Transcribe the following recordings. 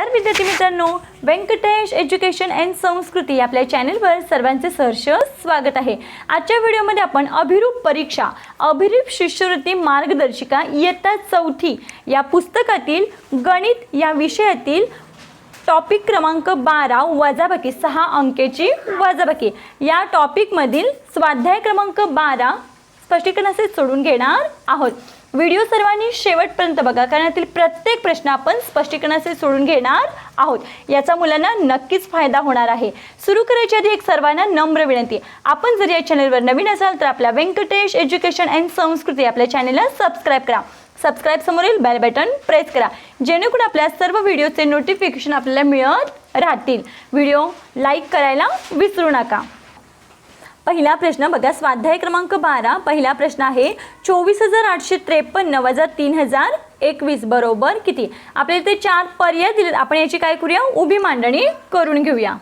नमस्कार विद्यार्थी मित्रांनो. व्यंकटेश एज्युकेशन अँड संस्कृती आपल्या चॅनलवर सर्वांचे सहर्ष स्वागत आहे. आजच्या व्हिडिओमध्ये आपण अभिरूप परीक्षा अभिरूप शिष्यवृत्ती मार्गदर्शिका इयत्ता चौथी या पुस्तकातील गणित या विषयातील टॉपिक क्रमांक बारा वजाबाकी सहा अंकेची वजाबाकी. या टॉपिकमधील स्वाध्याय क्रमांक बारा स्पष्टीकरणाचे सोडून घेणार आहोत. व्हिडिओ सर्वांनी शेवटपर्यंत बघा कारण यातील प्रत्येक प्रश्न आपण स्पष्टीकरणाचे सोडून घेणार आहोत. याचा मुलांना नक्कीच फायदा होणार आहे. सुरू करायच्या आधी एक सर्वांना नम्र विनंती. आपण जर या चॅनलवर नवीन असाल तर आपल्या व्यंकटेश एज्युकेशन अँड संस्कृती आपल्या चॅनलला सबस्क्राईब करा. सबस्क्राईब समोरील बेल बटन प्रेस करा. जेणेकरून आपल्या सर्व व्हिडिओचे नोटिफिकेशन आपल्याला मिळत राहतील. व्हिडिओ लाईक करायला विसरू नका. पहिला प्रश्न बघा स्वाध्याय क्रमांक बारा पहिला प्रश्न आहे चोवीस हजार आठशे त्रेपन्न वजा तीन हजार एकवीस बरोबर किती? आपल्याला ते चार पर्याय दिलेत. आपण याची काय करूया? उभी मांडणी करून घेऊया.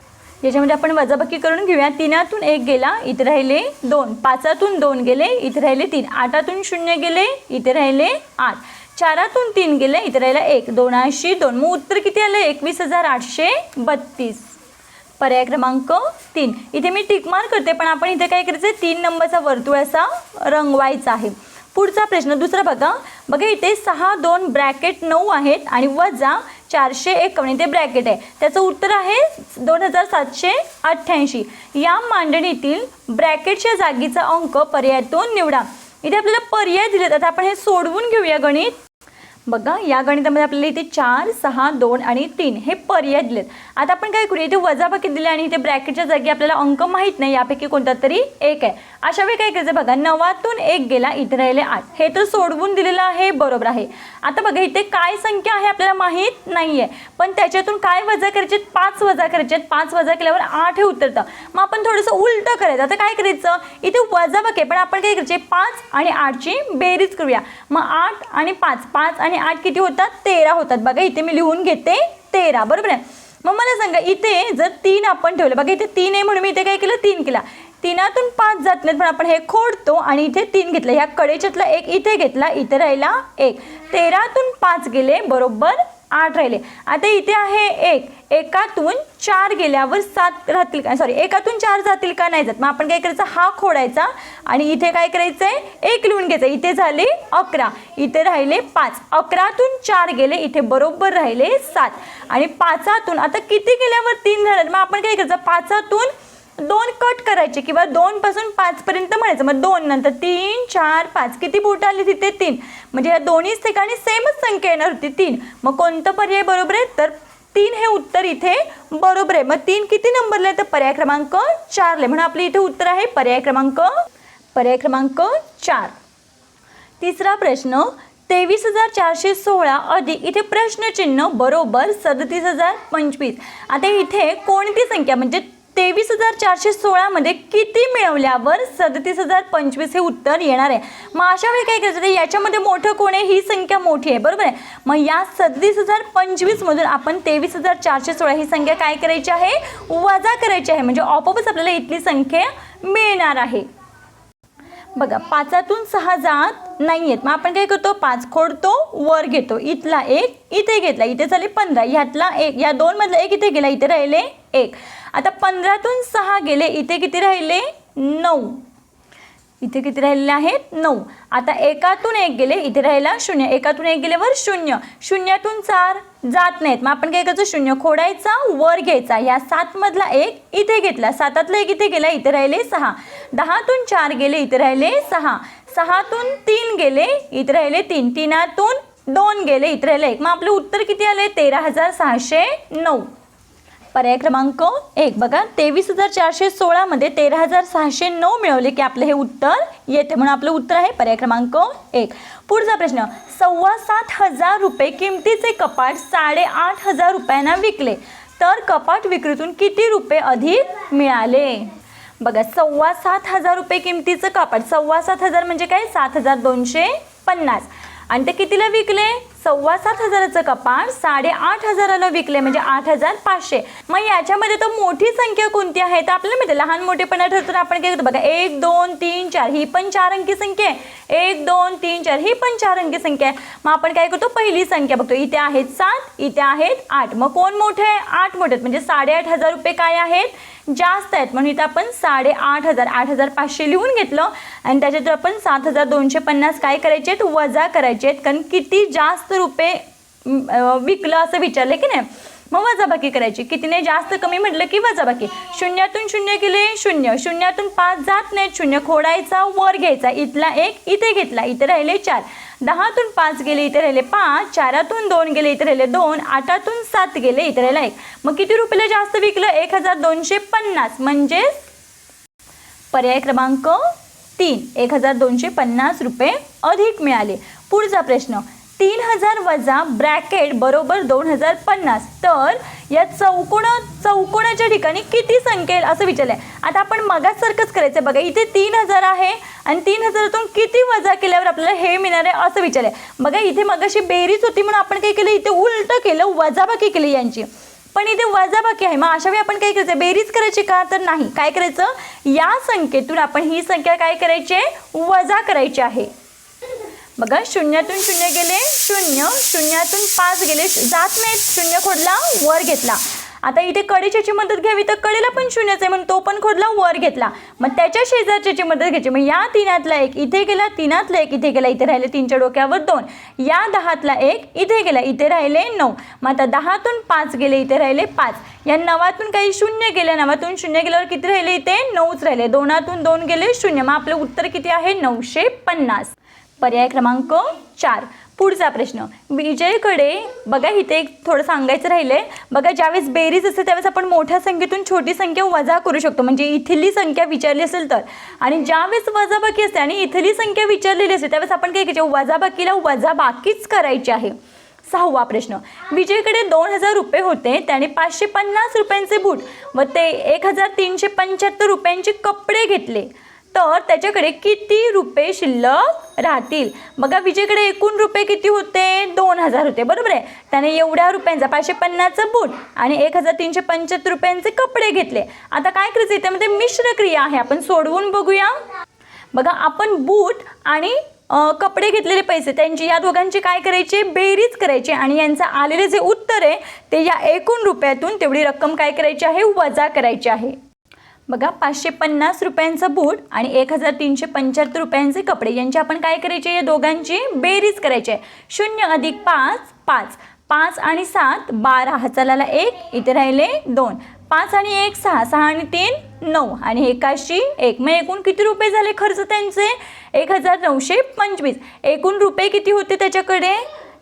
याच्यामध्ये आपण वजाबाकी करून घेऊया. तीनातून एक गेला इथे राहिले दोन. पाचातून दोन गेले इथे राहिले तीन. आठातून शून्य गेले इथे राहिले आठ. चारातून तीन गेले इथे राहिला एक. दोनाशी दोन. मग उत्तर किती आलं? एकवीस हजार आठशे बत्तीस. पर्याय क्रमांक तीन. इथे मी टिकमार करते पण आपण इथे काय करायचं तीन नंबरचा वर्तुळ असा रंगवायचा आहे. पुढचा प्रश्न दुसरा बघा. बघा इथे सहा दोन ब्रॅकेट नऊ आहेत आणि वजा चारशे एकावन्न. इथे ब्रॅकेट आहे. त्याचं उत्तर आहे दोन हजार सातशे अठ्ठ्याऐंशी. या मांडणीतील ब्रॅकेटच्या जागीचा अंक पर्यायातून निवडा. इथे आपल्याला पर्याय दिले आता आपण हे सोडवून घेऊया गणित. बघा या गणितामध्ये आपल्याला इथे चार सहा दोन आणि तीन हे पर्याय दिलेत. आता आपण काय करूया इथे वजाबाकी दिले आणि इथे ब्रॅकेटच्या जागी आपल्याला अंक माहीत नाही यापैकी कोणता तरी एक आहे. अशा वेळी काय करायचं बघा नवातून एक गेला इथे राहिले आठ. हे तर सोडवून दिलेलं आहे बरोबर आहे. आता बघा इथे काय संख्या आहे आपल्याला माहीत नाही आहे पण त्याच्यातून काय वजा करायचे पाच वजा करायचे पाच वजा केल्यावर आठ हे उतरतं. मग आपण थोडंसं उलटं करायचं. आता काय करायचं? इथे वजाबाकी पण आपण काय करायचे? पाच आणि आठची बेरीज करूया. मग आठ आणि पाच. पाच आणि आठ किती होतात? तेरा होतात. बघा इथे मी लिहून घेते. तेरा बरोबर आहे? मग मला सांगा इथे जर तीन आपण ठेवलं बघा इथे तीन आहे म्हणून मी इथे काय केलं? तीन केला. तीनातून पाच जात नाहीत पण आपण हे खोडतो आणि इथे तीन घेतलं. ह्या कडेच्यातला एक इथे घेतला इथे राहिला एक. तेरातून पाच गेले बरोबर? आठ राहिले. आता इथे आहे एक. एकातून चार गेल्यावर सात राहतील का? सॉरी एकातून चार जातील का नाही जात. मग आपण काय करायचं? हा खोडायचा आणि इथे काय करायचं आहे एक लिहून घ्यायचं इथे झाले अकरा. इथे राहिले पाच. अकरातून चार गेले इथे बरोबर राहिले सात. आणि पाचातून आता किती गेल्यावर तीन झाले? मग आपण काय करायचं? पाचातून दोन कट करायचे किंवा दोन पासून पाच पर्यंत म्हणायचं. मग दोन नंतर तीन चार पाच. किती बोट आली तिथे? तीन. म्हणजे ह्या दोन्हीच ठिकाणी सेमच संख्या येणार होती. तीन. मग कोणतं पर्याय बरोबर आहे? तर तीन हे उत्तर इथे बरोबर आहे. मग तीन किती नंबरला आहे? तर पर्याय क्रमांक चारला म्हणून आपले इथे उत्तर आहे पर्याय क्रमांक पर्याय क्रमांक चार. तिसरा प्रश्न तेवीस हजार चारशे सोळा अधिक इथे प्रश्नचिन्ह बरोबर सदतीस हजार पंचवीस. आता इथे कोणती संख्या? म्हणजे तेवीस हजार चारशे सोळामध्ये किती मिळवल्यावर सदतीस हजार पंचवीस हे उत्तर येणार आहे? मग अशा वेळी काय करायचं? याच्यामध्ये मोठं कोण आहे? ही संख्या मोठी आहे बरोबर आहे? मग या सदतीस हजार पंचवीसमधून आपण तेवीस हजार चारशे सोळा ही संख्या काय करायची आहे? वजा करायची आहे. म्हणजे ऑपोपच आपल्याला इथली संख्या मिळणार आहे. बघा पाचातून सहा जात नाही आहेत मग आपण काय करतो? पाच खोडतो वर घेतो. इथला एक इथे घेतला. इथे झाले पंधरा. ह्यातला एक या दोनमधला एक इथे गेला. इथे राहिले एक. आता पंधरातून सहा गेले. इथे किती राहिले? नऊ. इथे किती राहिलेले आहेत? नऊ. आता एकातून एक गेले. इथे राहिला शून्य. एकातून एक गेल्यावर शून्य. शून्यातून चार जात नाहीत. मग आपण काय करायचं? शून्य. खोडायचा वर घ्यायचा. या सातमधला एक इथे घेतला. सातातला एक इथे गेला. इथे राहिले सहा. दहातून चार गेले. इथे राहिले सहा. सहातून तीन गेले. इथे राहिले तीन. तीनातून दोन गेले. इथे राहिले एक. मग आपलं उत्तर किती आले तेरा हजार सहाशे नऊ. पर्याय क्रमांक एक. बघा तेवीस हजार चारशे सोळामध्ये तेरा हजार सहाशे नऊ मिळवले की आपलं हे उत्तर येते म्हणून आपलं उत्तर आहे पर्याय क्रमांक एक. पुढचा प्रश्न सव्वा सात हजार रुपये किमतीचे कपाट साडेआठ हजार रुपयांना विकले. तर कपाट विक्रीतून किती रुपये अधिक मिळाले? बघा सव्वा सात हजार रुपये किमतीचं कपाट सव्वा सात हजार म्हणजे काय? सात हजार दोनशे पन्नास. आणि ते कितीला विकले? सव्वा सात हजाराचं कपाट साडेआठ हजाराला विकले म्हणजे आठ हजार पाचशे. मग याच्यामध्ये तर मोठी संख्या कोणती आहे? तर आपल्याला माहिती आहे, लहान मोठेपणा ठरतो आपण काय करतो बघा एक दोन तीन चार ही पण चार अंकी संख्या आहे. एक दोन तीन चार ही पण चार अंकी संख्या आहे. मग आपण काय करतो? पहिली संख्या बघतो. इथे आहेत सात इथे आहेत आठ. मग कोण मोठे? आहे आठ मोठे आहेत. म्हणजे साडेआठ हजार रुपये काय आहेत? जास्त आहेत. म्हणून इथं आपण साडेआठ हजार आठ हजार पाचशे लिहून घेतलं. आणि त्याच्यातून आपण सात हजार दोनशे पन्नास काय करायचे आहेत? वजा करायचे आहेत. कारण किती जास्त रुपये विकलं असं विचारलं की नाही? मग वजाबाकी करायची. कितीने जास्त कमी म्हटलं की वजाबाकी. शून्यातून शून्य गेले शून्य. शून्यातून पाच जात नाहीत शून्य. खोडायचा वर घ्यायचा. इथला एक इथे घेतला. इथे राहिले चार. दहातून पाच गेले इथे राहिले पाच. चारातून दोन गेले इथे राहिले दोन. आठातून सात गेले इथे राहिला एक. मग किती रुपयाला जास्त विकलं? एक हजार दोनशे पन्नास. म्हणजेच पर्याय क्रमांक तीन. एक हजार दोनशे पन्नास रुपये अधिक मिळाले. पुढचा प्रश्न. तीन हजार वजा ब्रॅकेट बरोबर दोन हजार पन्नास. तर या चौकोण चौकोणाच्या ठिकाणी किती संख्येल असं विचारलं आहे आता आपण मगासारखंच करायचं बघा इथे तीन हजार आहे आणि तीन हजारातून किती वजा केल्यावर आपल्याला हे मिळणार आहे असं विचारलं आहे बघा इथे मगाशी बेरीज होती म्हणून आपण काय केलं? इथे उलटं केलं वजाबाकी केली यांची. पण इथे वजाबाकी आहे. मग अशा वेळी आपण काय करायचं? बेरीज करायची का? तर नाही. काय करायचं? या संख्येतून आपण ही संख्या काय करायची आहे? वजा करायची आहे. बघा शून्यातून शून्य गेले शून्य शून्यातून पाच गेले जात नाहीत. शून्य खोडला वर घेतला. आता इथे कडेच्याची मदत घ्यावी तर कडेला पण शून्यच आहे म्हणून तो पण खोडला वर घेतला. मग त्याच्या शेजारच्याची मदत घ्यायची. मग या तिनातला एक इथे गेला तिनातला एक इथे गेला इथे राहिले तीनच्या डोक्यावर दोन. या दहातला एक इथे गेला इथे राहिले नऊ. मग आता दहातून पाच गेले इथे राहिले पाच. या नवातून काही शून्य गेले नवातून शून्य गेल्यावर किती राहिले इथे? नऊच राहिले. दोनातून दोन गेले शून्य. मग आपलं उत्तर किती आहे? नऊशे पन्नास. पर्याय क्रमांक चार. पुढचा प्रश्न. विजयकडे बघा इथे एक थोडं सांगायचं राहिलं आहे बघा ज्यावेळेस बेरीज असते त्यावेळेस आपण मोठ्या संख्येतून छोटी संख्या वजा करू शकतो. म्हणजे इथली संख्या विचारली असेल तर. आणि ज्यावेळेस वजाबाकी असते आणि इथली संख्या विचारलेली असते त्यावेळेस आपण काय करायचे? वजाबाकीला वजाबाकीच करायची आहे. सहावा प्रश्न. विजयकडे दोन हजार रुपये होते त्याने पाचशे पन्नास रुपयांचे बूट व ते एक हजार तीनशे पंच्याहत्तर रुपयांचे कपडे घेतले. तर त्याच्याकडे किती रुपये शिल्लक राहतील? बघा विजयकडे एकूण रुपये किती होते? दोन हजार होते बरोबर आहे? त्याने एवढ्या रुपयांचा पाचशे पन्नासचा बूट आणि एक हजार तीनशे पंच्याहत्तर रुपयांचे कपडे घेतले. आता काय करायचं? त्यामध्ये मिश्र क्रिया आहे. आपण सोडवून बघूया. बघा आपण बूट आणि कपडे घेतलेले पैसे त्यांची या दोघांची काय करायचे? बेरीज करायची. आणि यांचं आलेले जे उत्तर आहे ते या एकूण रुपयातून तेवढी रक्कम काय करायची आहे? वजा करायची आहे. बघा पाचशे पन्नास रुपयांचं बूट आणि एक हजार तीनशे पंच्याहत्तर रुपयांचे कपडे. यांची आपण काय करायचे? या दोघांची बेरीज करायची आहे. शून्य अधिक पाच पाच. पाच आणि सात बारा. हचालाला एक इथे राहिले दोन. पाच आणि एक सहा. सहा आणि तीन नऊ. आणि एकाशी एक. मग एकूण किती रुपये झाले खर्च त्यांचे? एक हजार नऊशे पंचवीस. एकूण रुपये किती होते त्याच्याकडे?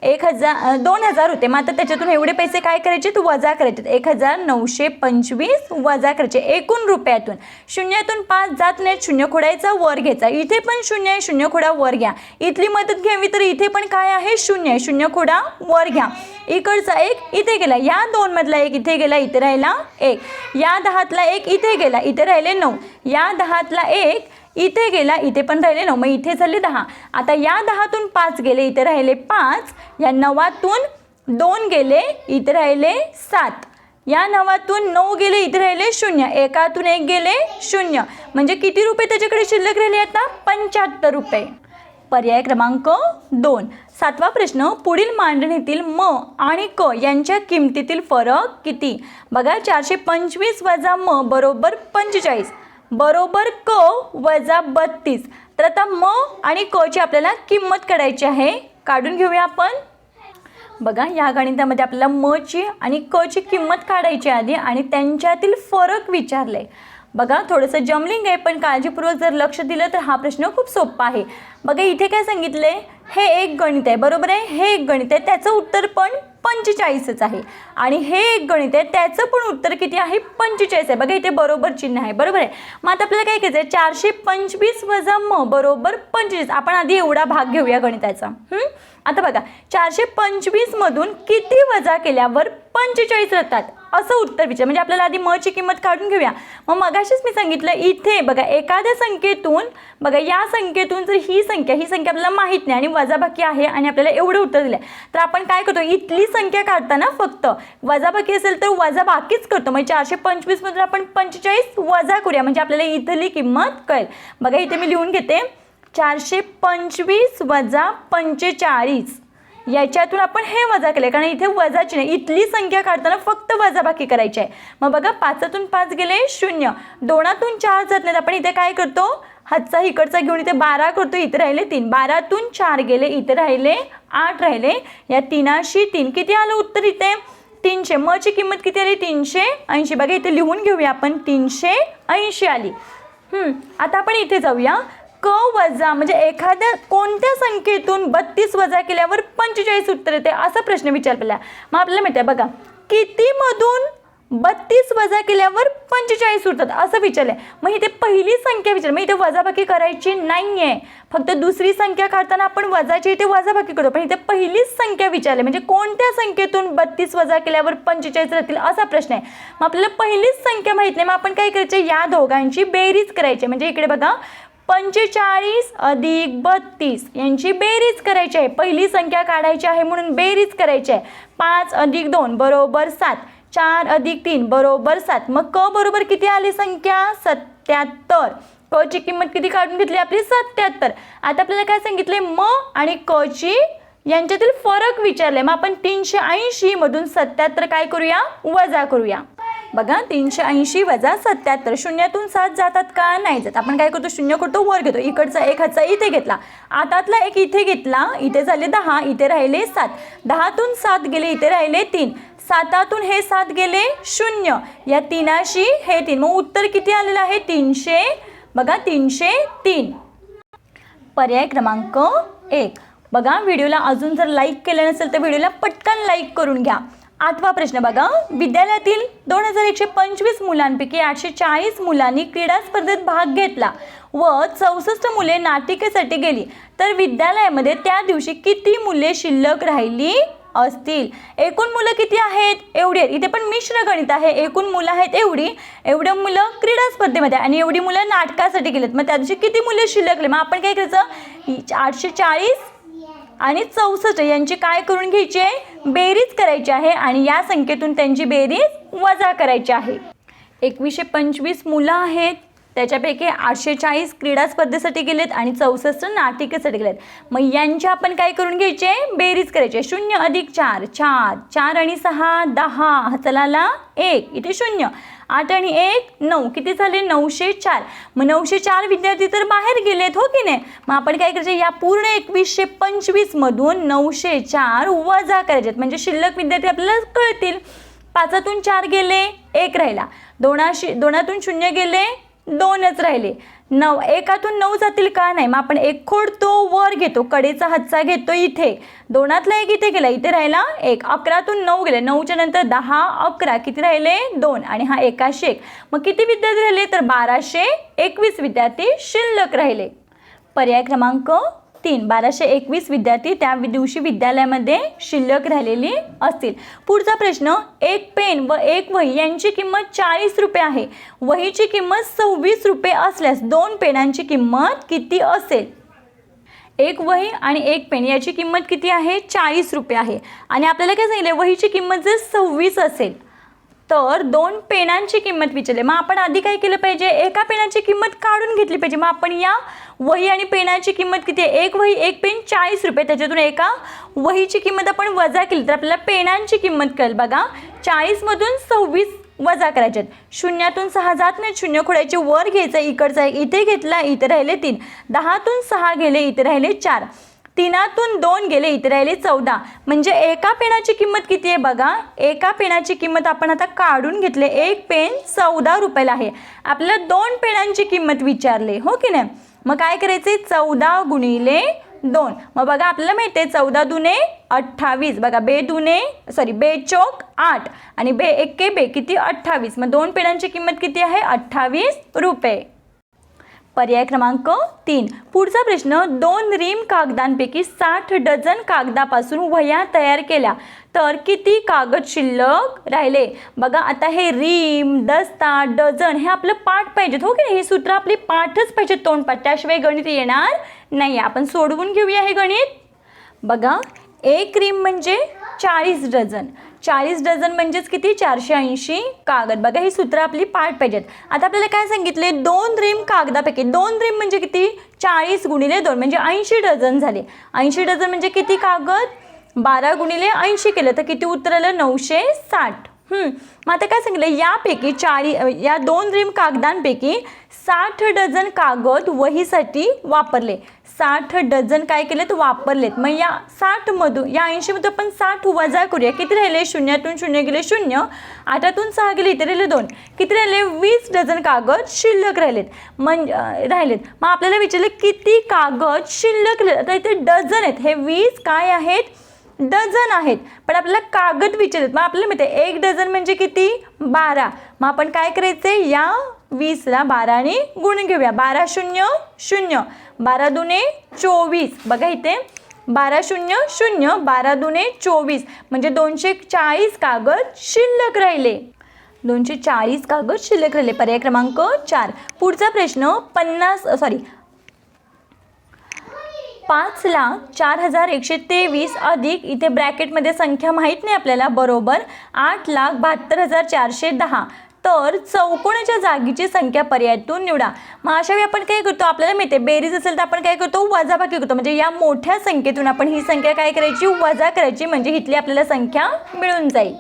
एक हजार दोन हजार होते. मग आता त्याच्यातून एवढे पैसे काय करायचे? तू वजा करायचे. एक हजार नऊशे पंचवीस वजा करायचे. एकूण रुपयातून. शून्यातून पाच जात नाहीत शून्य खोडायचा वर घ्यायचा. इथे पण शून्य आहे. शून्य खोडा वर घ्या. इथली मदत घ्यावी तर इथे पण काय आहे? शून्य आहे. शून्य खोडा वर घ्या. इकडचा एक इथे गेला. या दोन मधला एक इथे गेला. इथे राहिला एक. या दहातला एक इथे गेला. इथे राहिले नऊ. या दहातला एक इथे गेला इथे पण राहिले नऊ मग इथे झाले दहा. आता या दहातून पाच गेले इथे राहिले पाच. या नवातून दोन गेले इथे राहिले सात. या नवातून नऊ गेले इथे राहिले शून्य. एकातून एक गेले शून्य. म्हणजे किती रुपये त्याच्याकडे शिल्लक राहिले आता? पंच्याहत्तर रुपये. पर्याय क्रमांक दोन. सातवा प्रश्न पुढील मांडणीतील म आणि क यांच्या किमतीतील फरक किती? बघा चारशे पंचवीस वजा म बरोबर पंचेचाळीस. बरोबर क वजा बत्तीस. तर आता म आणि कची आपल्याला किंमत काढायची आहे. काढून घेऊया आपण. बघा या गणितामध्ये आपल्याला म ची आणि क ची किंमत काढायची आधी आणि त्यांच्यातील फरक विचारले. बघा थोडंसं जमलिंग आहे पण काळजीपूर्वक जर लक्ष दिलं तर हा प्रश्न खूप सोपा आहे. बघा इथे काय सांगितले हे एक गणित आहे बरोबर आहे? हे एक गणित आहे त्याचं उत्तर पण पंचेचाळीसच आहे. आणि हे एक गणित आहे त्याचं पण उत्तर किती आहे? पंचेचाळीस आहे. बघा इथे बरोबर चिन्ह आहे बरोबर आहे? मग आता आपल्याला काय करायचं आहे चारशे पंचवीस वजा म बरोबर पंचेचाळीस. आपण आधी एवढा भाग घेऊया गणिताचा. आता बघा चारशे पंचवीसमधून किती वजा केल्यावर पंचेचाळीस राहतात? असं उत्तर विचार. म्हणजे आपल्याला आधी मची किंमत काढून घेऊया. मग मगाशीच मी सांगितलं इथे बघा एखाद्या संख्येतून बघा या संख्येतून जर ही संख्या ही संख्या आपल्याला माहीत नाही आणि वजाबाकी आहे आणि आपल्याला एवढं उत्तर दिलं तर आपण काय करतो? इथली संख्या काढताना फक्त वजाबाकी असेल तर वजाबाकीच करतो. म्हणजे चारशे पंचवीसमधून आपण पंचेचाळीस वजा करूया. म्हणजे आपल्याला इथली किंमत कळेल. बघा इथे मी लिहून घेते. चारशे पंचवीस वजा पंचेचाळीस. याच्यातून आपण हे वजा केले कारण इथे वजाची नाही इथली संख्या काढताना फक्त वजाबाकी करायची आहे. मग बघा पाचातून पाच गेले शून्य. दोनातून चार जात नाहीत. आपण इथे काय करतो? हातचा इकडचा घेऊन इथे बारा करतो इथे राहिले तीन. बारातून चार गेले इथे राहिले आठ राहिले. या तीनाशी तीन किती आलं उत्तर इथे? तीनशे. मची किंमत किती आली? तीनशे ऐंशी. बघा इथे लिहून घेऊया आपण. तीनशे ऐंशी आली. आता आपण इथे जाऊया. क वजा म्हणजे एखाद्या कोणत्या संख्येतून बत्तीस वजा केल्यावर पंचेचाळीस उत्तर येते? असा प्रश्न विचारलेला. मग आपल्याला माहिती आहे बघा. कितीमधून बत्तीस वजा केल्यावर पंचेचाळीस उरतात असं विचारलंय. मग इथे पहिली संख्या विचार मग इथे वजाबाकी करायची नाही आहे फक्त दुसरी संख्या काढताना आपण वजाची इथे वजाबाकी करतो. पण इथे पहिलीच संख्या विचारली म्हणजे कोणत्या संख्येतून बत्तीस वजा केल्यावर पंचेचाळीस राहतील असा प्रश्न आहे. मग आपल्याला पहिलीच संख्या माहीत नाही मग आपण काय करायचं? या दोघांची बेरीज करायची. म्हणजे इकडे बघा पंचेचाळीस अधिक बत्तीस यांची बेरीज करायची आहे. पहिली संख्या काढायची आहे म्हणून बेरीज करायची आहे. पाच अधिक दोन बरोबर सात. चार अधिक तीन बरोबर सात. मग क बरोबर किती आली संख्या? सत्याहत्तर. क ची किंमत किती काढून घेतली आपली? सत्याहत्तर. आता आपल्याला काय सांगितले म आणि क ची यांच्यातील फरक विचारले मग आपण तीनशे ऐंशी मधून सत्याहत्तर काय करूया? वजा करूया. बघा तीनशे ऐंशी वजा सत्याहत्तर शून्यातून सात जातात का? नाही जात. आपण काय करतो? शून्य करतो वर घेतो. इकडचा एक हातचा इथे घेतला. आतातला एक इथे घेतला इथे झाले दहा इथे राहिले सात. दहातून सात गेले इथे राहिले तीन. सातातून हे सात गेले शून्य. या तीनाशी हे तीन. मग उत्तर किती आलेलं आहे? तीनशे. बघा तीनशे तीन. पर्याय क्रमांक एक. बघा व्हिडिओला अजून जर लाईक केलं नसेल तर व्हिडिओला पटकन लाईक करून घ्या. आठवा प्रश्न बघा. विद्यालयातील दोन हजार एकशे पंचवीस मुलांपैकी आठशे चाळीस मुलांनी क्रीडा स्पर्धेत भाग घेतला व चौसष्ट मुले नाटिकेसाठी गेली. तर विद्यालयामध्ये त्या दिवशी किती मुले शिल्लक राहिली असतील? एकूण मुलं किती आहेत? एवढी आहेत. इथे पण मिश्र गणित आहे. एकूण मुलं आहेत एवढी. एवढं मुलं क्रीडा स्पर्धेमध्ये आणि एवढी मुलं नाटकासाठी गेलेत. मग त्या दिवशी किती मुलं शिल्लकले मग आपण काय करायचं? आठशे चाळीस आणि चौसष्ट यांची काय करून घ्यायची आहे? बेरीज करायची आहे आणि या संख्येतून त्यांची बेरीज वजा करायची आहे. एकवीसशे पंचवीस मुलं आहेत. त्याच्यापैकी आठशे चाळीस क्रीडा स्पर्धेसाठी गेलेत आणि चौसष्ट नाटिकेसाठी गेलेत. मग यांची आपण काय करून घ्यायचे बेरीज करायची आहे. शून्य अधिक चार चार. चार आणि सहा दहा. हा चलाला एक. इथे शून्य. आठ आणि एक नऊ. किती झाले? नऊशे चार. मग नऊशे चार विद्यार्थी तर बाहेर गेलेत हो की नाही? मग आपण काय करायचे? या पूर्ण एकवीसशे पंचवीसमधून नऊशे चार वजा करायचेत म्हणजे शिल्लक विद्यार्थी आपल्याला कळतील. पाचातून चार गेले एक राहिला. दोनाशी दोनातून शून्य गेले दोनच राहिले. नऊ एकातून नऊ जातील का? नाही मग आपण एक खोडतो वर घेतो कडेचा हातचा घेतो इथे. दोनातला एक इथे गेला इथे राहिला एक. अकरातून नऊ गेले नऊच्या नंतर दहा अकरा. किती राहिले? दोन. आणि हा एकाशे एक. मग किती विद्यार्थी राहिले? तर बाराशे एकवीस विद्यार्थी शिल्लक राहिले. पर्याय क्रमांक तीन बाराशे एकवीस विद्यार्थी त्या दिवशी विद्यालयामध्ये शिल्लक राहिलेली असतील. पुढचा प्रश्न एक पेन व एक वही यांची किंमत चाळीस रुपये आहे. वहीची किंमत सव्वीस रुपये असल्यास दोन पेनांची किंमत किती असेल? एक वही आणि एक पेन याची किंमत किती आहे? चाळीस रुपये आहे. आणि आपल्याला काय सांगितलं वहीची किंमत जर सव्वीस असेल तर दोन पेनांची किंमत विचारली. मग आपण आधी काय केलं पाहिजे? एका पेनाची किंमत काढून घेतली पाहिजे. मग आपण या वही आणि पेनाची किंमत किती आहे? एक वही एक पेन चाळीस रुपये. त्याच्यातून एका वहीची किंमत आपण वजा केली तर आपल्याला पेनांची किंमत कळेल. बघा चाळीसमधून सव्वीस वजा करायच्यात शून्यातून सहा जात नाहीत शून्य खोड्याचे वर घ्यायचं इकडचा एक इथे घेतला इथे राहिले तीन. दहातून सहा गेले इथे राहिले चार. तीनातून दोन गेले इथे राहिले चौदा. म्हणजे एका पेनाची किंमत किती आहे बघा? एका पेनाची किंमत आपण आता काढून घेतले. एक पेन चौदा रुपयाला आहे. आपल्याला दोन पेनांची किंमत विचारले हो की नाही? मग काय करायचे? चौदा गुणिले दोन. मग बघा आपल्याला माहिती आहे चौदा दुने अठ्ठावीस. बघा बे दुने सॉरी बे चोक आठ. आणि बे एक्के बे किती? अठ्ठावीस. मग दोन पेनांची किंमत किती आहे? अठ्ठावीस रुपये. पर्याय क्रमांक तीन. पुढचा प्रश्न दोन रीम कागदांपैकी साठ डझन कागदापासून वह्या तयार केल्या. तर किती कागद शिल्लक राहिले? बघा आता हे रीम दस्ता डझन हे आपलं पाठ पाहिजेत हो की नाही? हे सूत्र आपली पाठच पाहिजेत तोंडपाठ त्याशिवाय गणित येणार नाही आपण सोडवून घेऊया हे गणित. बघा एक रीम म्हणजे चाळीस डझन. चाळीस डझन म्हणजेच किती? चारशे ऐंशी कागद. बघा ही सूत्र आपली पाठ पाहिजेत. आता आपल्याला काय सांगितले दोन रिम कागदापैकी दोन रिम म्हणजे किती? चाळीस गुणिले दोन म्हणजे ऐंशी डझन झाले. ऐंशी डझन म्हणजे किती कागद? बारा गुणिले ऐंशी केलं तर किती उत्तर आलं? नऊशे साठ. मग आता काय सांगितलं यापैकी चाळी या दोन रिम कागदांपैकी साठ डझन कागद वहीसाठी वापरले. साठ डझन काय केलेत वापरलेत. मग या साठमधून या ऐंशीमधून आपण साठ वजा करूया. किती राहिले? शून्यातून शून्य गेले शून्य. आठातून सहा गेले इथे राहिले दोन. किती राहिले? वीस डझन कागद शिल्लक राहिलेत. म्हणजे राहिलेत. मग आपल्याला विचारले किती कागद शिल्लक आता इथे डझन आहेत. हे वीस काय आहेत? डझन आहेत. पण आपल्याला कागद विचारत मग आपल्याला माहिती आहे एक डझन म्हणजे किती? बारा. मग आपण काय करायचे या वीसला बाराने गुण घेऊया. बारा शून्य शून्य. बारा दुने चोवीस. बघा इथे. बारा शून्य शून्य. बारा दुने चोवीस. म्हणजे दोनशे चाळीस कागद शिल्लक राहिले. दोनशे चाळीस कागद शिल्लक राहिले. पर्याय क्रमांक चार. पुढचा प्रश्न पन्नास सॉरी पाच लाख चार हजार एकशे तेवीस अधिक इथे ब्रॅकेटमध्ये संख्या माहीत नाही आपल्याला. बरोबर आठ लाख बहात्तर हजार चारशे दहा. तर चौकोनाच्या जागीची संख्या पर्यायातून निवडा. मग अशा वेळी आपण काय करतो? आपल्याला मिळते बेरीज असेल तर आपण काय करतो? वजाबाकी करतो. म्हणजे या मोठ्या संख्येतून आपण ही संख्या काय करायची? वजा करायची. म्हणजे इथली आपल्याला संख्या मिळून जाईल.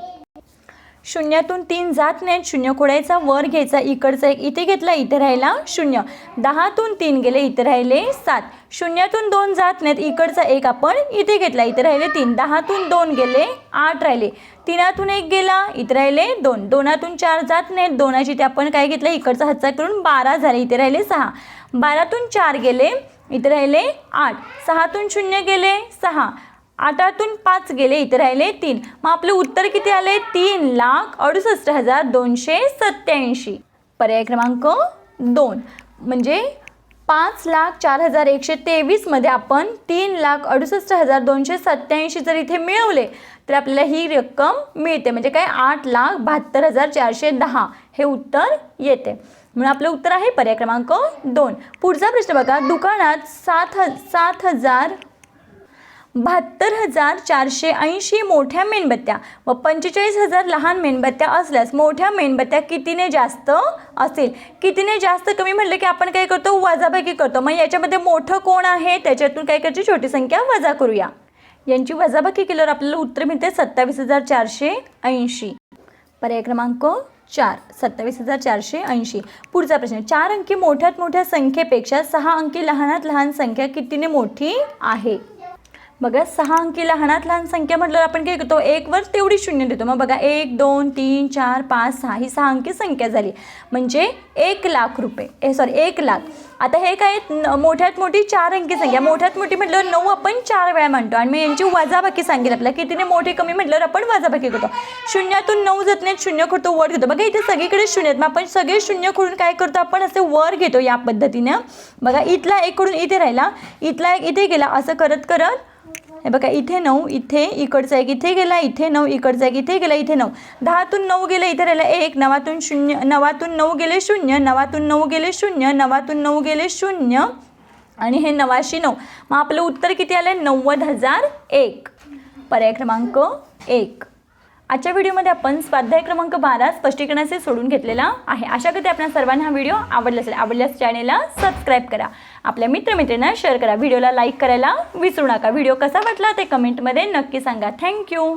शून्यातून तीन जात नाहीत. शून्य खोडायचा वर घ्यायचा इकडचा एक इथे घेतला इथे राहिला शून्य. दहातून तीन गेले इथे राहिले सात. शून्यातून दोन जात नाहीत. इकडचा एक आपण इथे घेतला इथे राहिले तीन. दहातून दोन गेले आठ राहिले. तीनातून एक गेला इथे राहिले दोन. दोनातून चार जात नाहीत. दोनाची ते आपण काय घेतलं? इकडचा हातचा करून बारा झाले इथे राहिले सहा. बारातून चार गेले इथे राहिले आठ. सहातून शून्य गेले सहा. आठातून पाच गेले इथे राहिले तीन. मग आपले उत्तर किती आले तीन लाख अडुसष्ट हजार दोनशे सत्याऐंशी पर्याय क्रमांक दोन. म्हणजे पाच लाख चार हजार एकशे तेवीसमध्ये आपण तीन लाख अडुसष्ट हजार दोनशे सत्याऐंशी जर इथे मिळवले तर आपल्याला ही रक्कम मिळते. म्हणजे काय? आठ लाख बहात्तर हजार चारशे दहा. हे उत्तर येते. म्हणून आपलं उत्तर आहे पर्याय क्रमांक दोन. पुढचा प्रश्न बघा. दुकानात सात ह सात हजार बहात्तर हजार चारशे ऐंशी मोठ्या मेणबत्त्या व पंचेचाळीस हजार लहान मेणबत्त्या असल्यास मोठ्या मेणबत्त्या कितीने जास्त असेल? कितीने जास्त? कमी म्हटलं की आपण काय करतो? वजाबाकी करतो. मग याच्यामध्ये मोठं कोण आहे? त्याच्यातून काय करायची? छोटी संख्या वजा करूया. यांची वजाबाकी केल्यावर आपल्याला उत्तर मिळते सत्तावीस हजार चारशे ऐंशी. पर्याय क्रमांक चार सत्तावीस हजार चारशे ऐंशी. पुढचा प्रश्न चार अंकी मोठ्यात मोठ्या संख्येपेक्षा सहा अंकी लहानात लहान संख्या कितीने मोठी आहे? बघा सहा अंकी लहानात लहान संख्या म्हटलं आपण काय करतो? एकवर तेवढी शून्य देतो. मग बघा एक दोन तीन चार पाच सहा ही सहा अंकी संख्या झाली. म्हणजे एक लाख रुपये. हे सॉरी एक लाख. आता हे काय मोठ्यात मोठी चार अंकी संख्या. मोठ्यात मोठी म्हटल्यावर नऊ आपण चार वेळा म्हणतो आणि मग यांची वजाबाकी सांगेल आपल्याला. कितीने मोठी कमी म्हटल्यावर आपण वजाबाकी करतो. शून्यातून नऊ जात नाहीत शून्य करतो वर घेतो. बघा इथे सगळीकडे शून्य आहेत. मग आपण सगळे शून्य करून काय करतो? आपण असे वर घेतो या पद्धतीनं. बघा इथला एक कडून इथे राहिला. इथला एक इथे गेला. असं करत करत हे बघा इथे नऊ इथे इकडचा एक इथे गेला इथे नऊ इकडचा एक इथे गेला इथे नऊ. दहातून नऊ गेले इथे राहिला एक नवातून शून्य नवातून नऊ गेले शून्य नवातून नऊ गेले शून्य नवातून नऊ गेले शून्य आणि हे नवाशी नऊ. मग आपलं उत्तर किती आलं नव्वद हजार एक. पर्याय क्रमांक एक. आजच्या व्हिडिओमध्ये आपण स्वाध्याय क्रमांक बारा स्पष्टीकरणाचे सोडून घेतलेला आहे. अशा करते आपल्या सर्वांना हा व्हिडिओ आवडला असेल. आवडल्यास चॅनेलला सबस्क्राईब करा. आपल्या मित्रमित्रींना शेअर करा. व्हिडिओला लाईक करायला विसरू नका. व्हिडिओ कसा वाटला ते कमेंटमध्ये नक्की सांगा. थँक्यू